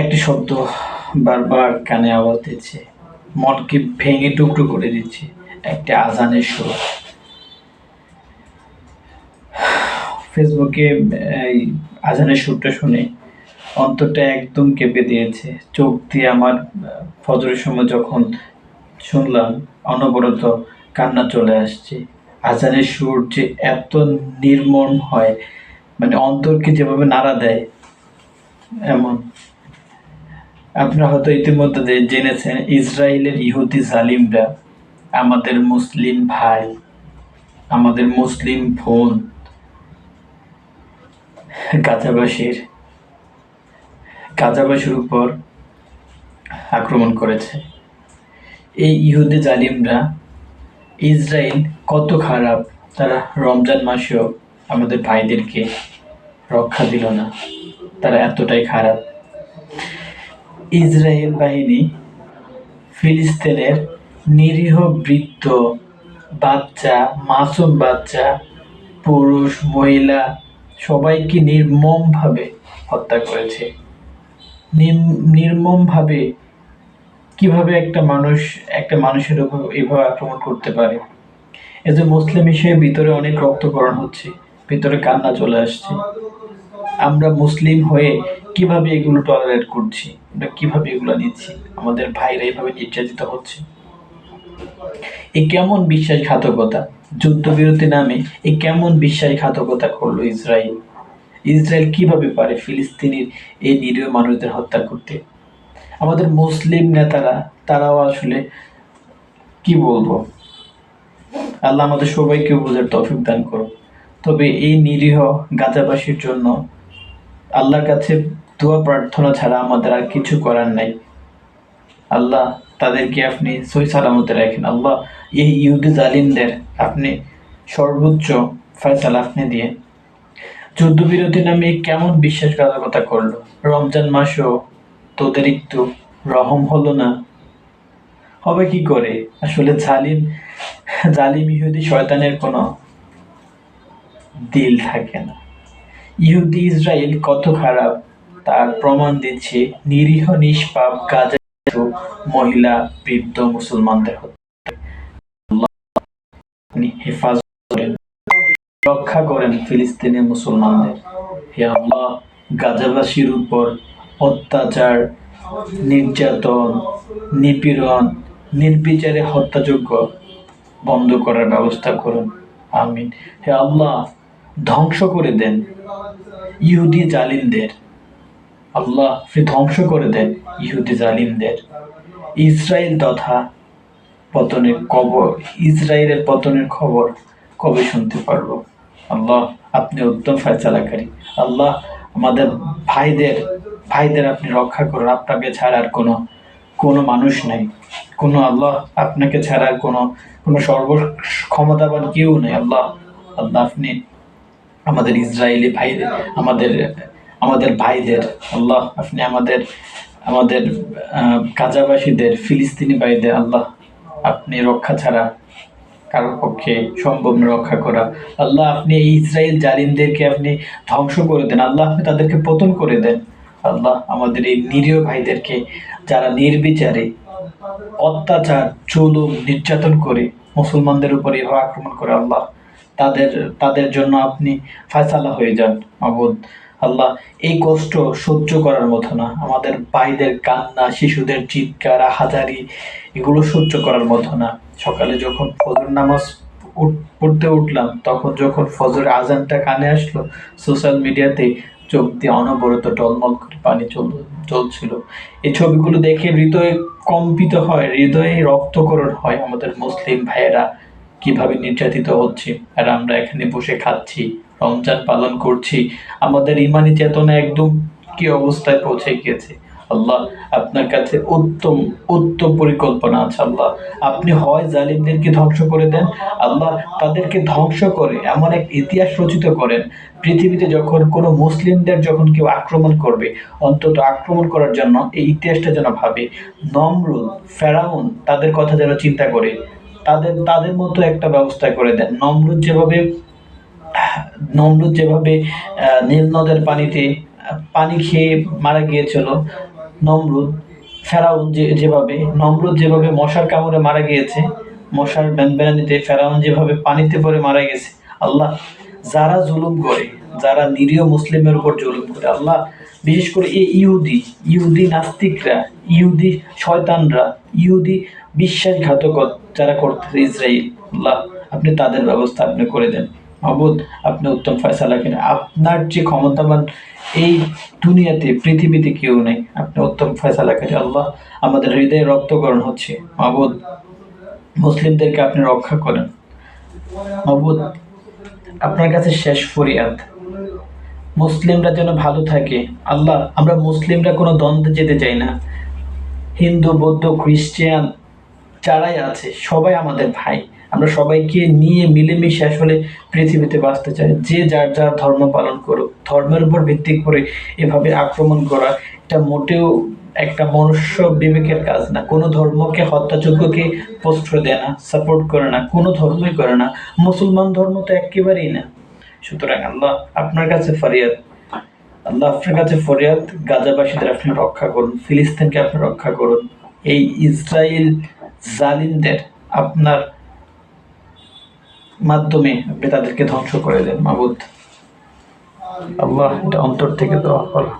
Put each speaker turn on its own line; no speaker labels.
একটি শব্দ বারবার কানে আওয়াজ দিচ্ছে। মনকে ভেঙে টুকরো করে দিচ্ছে। একটি আজানের সুর। ফেসবুকে, এই আজানের সুরটা শুনে অন্তরটা একদম কেঁপে দিয়েছে। চোখ দিয়ে আমার, ফজরের সময় যখন শুনলাম, অনবরত কান্না চলে আসছে। আজানের সুর যে এত নির্মম হয় মানে অন্তরকে যেভাবে নাড়া দেয়, এমন। আপনারা হয়তো ইতিমধ্যে জেনেছেন, ইসরায়েলের ইহুদি জালিমরা আমাদের মুসলিম ভাই, আমাদের মুসলিম বোন গাজাবাসীর গাজাবাসীর উপর আক্রমণ করেছে। এই ইহুদি জালিমরা ইসরায়েল কত খারাপ, তারা রমজান মাসেও আমাদের ভাইদেরকে রক্ষা দিল না। তারা এতটাই খারাপ। ইসরায়েল বাহিনী ফিলিস্তিনের নিরীহ বৃদ্ধ বাচ্চা, মাসুম বাচ্চা, পুরুষ, মহিলা সবাইকে নির্মমভাবে হত্যা করেছে। নির্মমভাবে কীভাবে একটা মানুষ, একটা মানুষের উপর এভাবে আক্রমণ করতে পারে? এজ এ মুসলিম হিসেবে ভিতরে অনেক রক্তকরণ হচ্ছে, ভিতরে কান্না চলে আসছে। আমরা মুসলিম হয়ে কীভাবে এগুলো টলারেট করছি? আমরা কীভাবে এগুলো নিচ্ছি? আমাদের ভাইরা এইভাবে নির্যাতিত হচ্ছে? এই কেমন বিশ্বাসঘাতকতা? যুদ্ধবিরতি নামে এই কেমন বিশ্বাসঘাতকতা করল ইসরায়েল? ইসরায়েল কীভাবে পারে ফিলিস্তিনির এই নিরীহ মানুষদের হত্যা করতে? আমাদের মুসলিম নেতারা, তারাও আসলে কি বলব? আল্লাহ আমাদের সবাইকে বোঝার তৌফিক দান করো তবে এই নিরীহ গাজাবাসীর জন্য আল্লাহর কাছে দোয়া প্রার্থনা ছাড়া আমাদের আর কিছু করার নাই। আল্লাহ তাদেরকে আপনি সই সালামতে রাখেন। আল্লাহ এই ইহুদি জালিমদের আপনি সর্বোচ্চ ফয়সালা আপনি দিয়ে যুদ্ধবিরতি নামে কেমন বিশ্বাসঘাতকতা করল? রমজান মাসও তোদের একটু রহম হলো না? হবে কি করে? আসলে জালিম জালিম ইহুদি শয়তানের কোনো দিল থাকে না। ইহুদি ইসরায়েল কত খারাপ তার প্রমাণ দিচ্ছে নিরীহ, নিষ্পাপ, গাজা মহিলা, বৃদ্ধ মুসলমানদের রক্ষা করেন ফিলিস্তিনি মুসলমানদের। হে আল্লাহ, গাজাবাসীর উপর অত্যাচার, নির্যাতন, নিপীড়ন, নির্বিচারে হত্যাযোগ্য বন্ধ করার ব্যবস্থা করুন। আমিন। হে আল্লাহ, ধ্বংস করে দেন ইহুদি জালিমদের। আল্লাহ ধ্বংস করে দেন ইহুদি জালিমদের। ইসরায়েল তথা পতনের কবর, ইসরায়েলের পতনের খবর কবে শুনতে পারব? আল্লাহ, আপনি উত্তম ফয়সালাকারী। আল্লাহ, আমাদের ভাইদের ভাইদের আপনি রক্ষা করুন। আপনাকে ছাড়া আর কোনো কোনো মানুষ নাই। কোনো আল্লাহ আপনাকে ছাড়া আর কোনো কোনো সর্ব ক্ষমতাবান কেউ নেই। আল্লাহ আল্লাহ আপনি আমাদের ইসরায়েলি ভাইদের, আমাদের আমাদের ভাইদের আল্লাহ আপনি আমাদের আমাদের আহ, গাজাবাসীদের ফিলিস্তিনি ভাইদের আল্লাহ আপনি রক্ষা ছাড়া কারোর পক্ষে সম্ভব রক্ষা করা। আল্লাহ আপনি এই ইসরায়েল জালিমদেরকে আপনি ধ্বংস করে দেন। আল্লাহ আপনি তাদেরকে পতন করে দেন। আল্লাহ আমাদের এই নিরীহ ভাইদেরকে যারা নির্বিচারে অত্যাচার জুলুম নির্যাতন করে মুসলমানদের উপর আক্রমণ করে আল্লাহ তাদের তাদের জন্য আপনি ফায়সালা হয়ে যান মাবুদ। আল্লাহ এই কষ্ট সহ্য করার মতো না। আমাদের ভাইদের কান্না, শিশুদের চিৎকার, হাজারি, এগুলো সহ্য করার মতো না। সকালে যখন ফজর নামাজ পড়তে উঠলাম, তখন যখন ফজরের আজানটা কানে আসলো, সোশ্যাল মিডিয়াতে চোখ দিয়ে অনবরত টলমল করে পানি চল, চলছিল। এই ছবিগুলো দেখে হৃদয়ে কম্পিত হয়, হৃদয়ে রক্তকরণ হয় আমাদের মুসলিম ভাইয়েরা। কীভাবে নির্যাতিত হচ্ছে, আর আমরা এখানে বসে খাচ্ছি। রমজান পালন করছি। আমাদের ইমানি চেতনা একদম কি অবস্থায় পৌঁছে গিয়েছে? আল্লাহ আপনার কাছে উত্তম উত্তম পরিকল্পনা আছে আল্লাহ। আপনি হয় জালিমদেরকে ধ্বংস করে দেন, আল্লাহ তাদেরকে ধ্বংস করে, এমন এক ইতিহাস রচিত করেন। পৃথিবীতে যখন কোনো মুসলিমদের যখন কেউ আক্রমণ করবে, অন্তত আক্রমণ করার জন্য এই ইতিহাসটা যেন ভাবে নমরুল ফেরাউন তাদের কথা যেন চিন্তা করে, তাদের তাদের মতো একটা ব্যবস্থা করে দেন। নমরুদ যেভাবে নমরুদ যেভাবে নীল নদের পানিতে, পানি খেয়ে মারা গিয়েছিল, নমরুদ, ফেরাউন যে, যেভাবে, নমরুদ যেভাবে মশার কামড়ে মারা গিয়েছে, মশার ব্যানব্যানিতে ফেরাউন যেভাবে পানিতে পড়ে মারা গেছে, আল্লাহ যারা জুলুম করে, যারা নিরীহ মুসলিমের উপর জুলুম করে, আল্লাহ বিশেষ করে এই ইহুদি ইহুদি নাস্তিকরা, ইহুদি শয়তানরা, ইহুদি বিশ্বাসঘাতক যারা করতেছে ইসরায়েল আল্লাহ আপনি তাদের ব্যবস্থা আপনি করে দেন। মাহবুদ আপনি উত্তম ফয়সালা কিনা আপনার যে ক্ষমতাবান এই দুনিয়াতে, পৃথিবীতে কেউ নেই। আপনি উত্তম ফয়সালা কিনা আল্লাহ আমাদের হৃদয়ে রক্তকরণ হচ্ছে। মাহবুদ মুসলিমদেরকে আপনি রক্ষা করেন। মাহবুদ আপনার কাছে শেষ ফরিয়াদ। মুসলিমরা যেন ভালো থাকে। আল্লাহ, আমরা মুসলিমরা কোনো দ্বন্দ্বে যেতে চাই না। হিন্দু, বৌদ্ধ, খ্রিস্টান যারাই আছে, সবাই আমাদের ভাই। আমরা সবাইকে নিয়ে মিলেমিশে আসলে পৃথিবীতে বাঁচতে চাই। যে যার যার ধর্ম পালন করুক, ধর্মের উপর ভিত্তি করে এভাবে আক্রমণ করা এটা মোটেও একটা মনুষ্য বিবেকের কাজ না। কোনো ধর্মকে হত্যাযোগ্যকে প্রশ্রয় দেয় না সাপোর্ট করে না, কোনো ধর্মই করে না। মুসলমান ধর্ম তো একেবারেই না। সুতরাং আল্লাহ আপনার কাছে ফরিয়াদ। আল্লাহ আপনার কাছে ফরিয়াদ, গাজাবাসীদের আপনি রক্ষা করুন, ফিলিস্তিনকে আপনি রক্ষা করুন। এই ইসরায়েল জালিমদের আপনার মাধ্যমে আপনি তাদেরকে ধ্বংস করে দেন মাবুদ। আল্লাহ এটা অন্তর থেকে দোয়া করো।